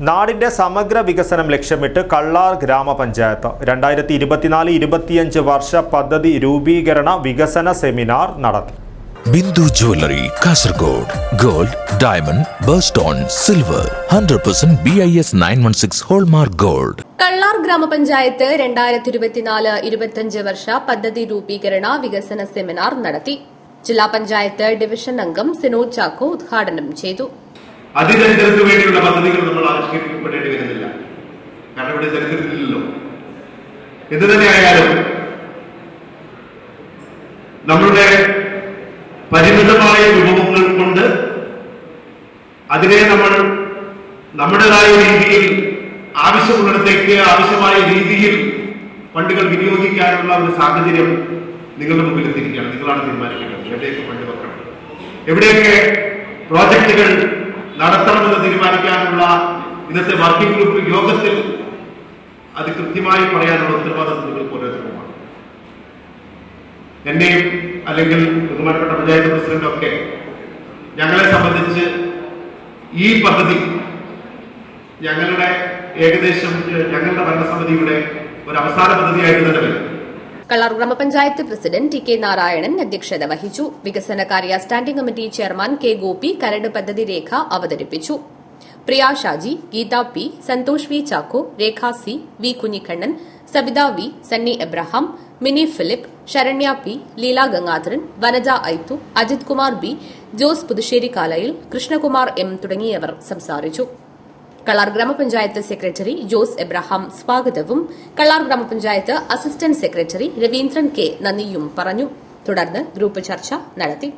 നാടിന്റെ സമഗ്ര വികസനം ലക്ഷ്യമിട്ട് കള്ളാർ ഗ്രാമപഞ്ചായത്ത്. രണ്ടായിരത്തി ഇരുപത്തിനാല് ഇരുപത്തിയഞ്ച് വർഷ പദ്ധതി രൂപീകരണ വികസന സെമിനാർ നടത്തി. Bindu jewellery Kasaragod gold diamond birthstone silver hundred percent B I S nine one six hallmark gold. Kallar ഗ്രാമപഞ്ചായത്ത് രണ്ടായിരത്തി ഇരുപത്തിനാല് ഇരുപത്തിയഞ്ച് വർഷ പദ്ധതി രൂപീകരണ വികസന സെമിനാർ നടത്തി. ജില്ലാ പഞ്ചായത്ത് ഡിവിഷൻ അംഗം സിനോജ് ചാക്കോ ഉദ്ഘാടനം ചെയ്തു. അതിദരിദ്രർക്ക് വേണ്ടിയുള്ള പദ്ധതികൾ നമ്മൾ ആവിഷ്കരിക്കപ്പെടേണ്ടി വരുന്നില്ല. കാരണം ഇവിടെ ദരിദ്രത്തിലില്ലല്ലോ എന്ത് തന്നെയായാലും നമ്മളുടെ പരിമിതമായ വിഭവങ്ങൾ കൊണ്ട് അതിനെ നമ്മൾ നമ്മുടേതായ രീതിയിൽ ആവശ്യമുള്ളിടത്തേക്ക് ആവശ്യമായ രീതിയിൽ ഫണ്ടുകൾ വിനിയോഗിക്കാനുള്ള ഒരു സാഹചര്യം നിങ്ങളുടെ മുമ്പിൽ എത്തിയിരിക്കുകയാണ് നിങ്ങളാണ് തീരുമാനിക്കേണ്ടത്. എവിടെയൊക്കെ ഫണ്ട് വെക്കണം? എവിടെയൊക്കെ പ്രോജക്റ്റുകൾ നടത്തണമെന്ന് തീരുമാനിക്കാനുള്ള ഇന്നത്തെ വർക്കിംഗ് ഗ്രൂപ്പ് യോഗത്തിൽ അത് കൃത്യമായി പറയാനുള്ള ഉത്തരവാദിത്വം നിങ്ങൾക്ക് ഓരോരുത്തരുമാണ് എന്നെയും അല്ലെങ്കിൽ ബഹുമാനപ്പെട്ട പഞ്ചായത്ത് പ്രസിഡന്റ് ഒക്കെ ഞങ്ങളെ സംബന്ധിച്ച് ഈ പദ്ധതി ഞങ്ങളുടെ ഏകദേശം ഞങ്ങളുടെ ഭരണസമിതിയുടെ ഒരു അവസാന പദ്ധതിയായിട്ട് തന്നെ വരും. കള്ളാർ ഗ്രാമപഞ്ചായത്ത് പ്രസിഡന്റ് ടി കെ നാരായണൻ അധ്യക്ഷത വഹിച്ചു. വികസനകാര്യ standing committee chairman K Gopi കരട് പദ്ധതി രേഖ അവതരിപ്പിച്ചു. Priya Shaji Geetha P Santhosh V Chacko Rekha C V Kunhikannan Sabitha V Sunny Abraham Mini Philip Saranya P Leela Gangadharan Vanaja Aithu Ajith Kumar B Jose Puthussery കാലയിൽ Krishnakumar M തുടങ്ങിയവർ സംസാരിച്ചു. കള്ളാർ ഗ്രാമപഞ്ചായത്ത് secretary Jose Abraham സ്വാഗതവും. കള്ളാർ ഗ്രാമപഞ്ചായത്ത് assistant secretary Raveendran K നന്ദിയും പറഞ്ഞു. തുടർന്ന് group ചർച്ച നടത്തി.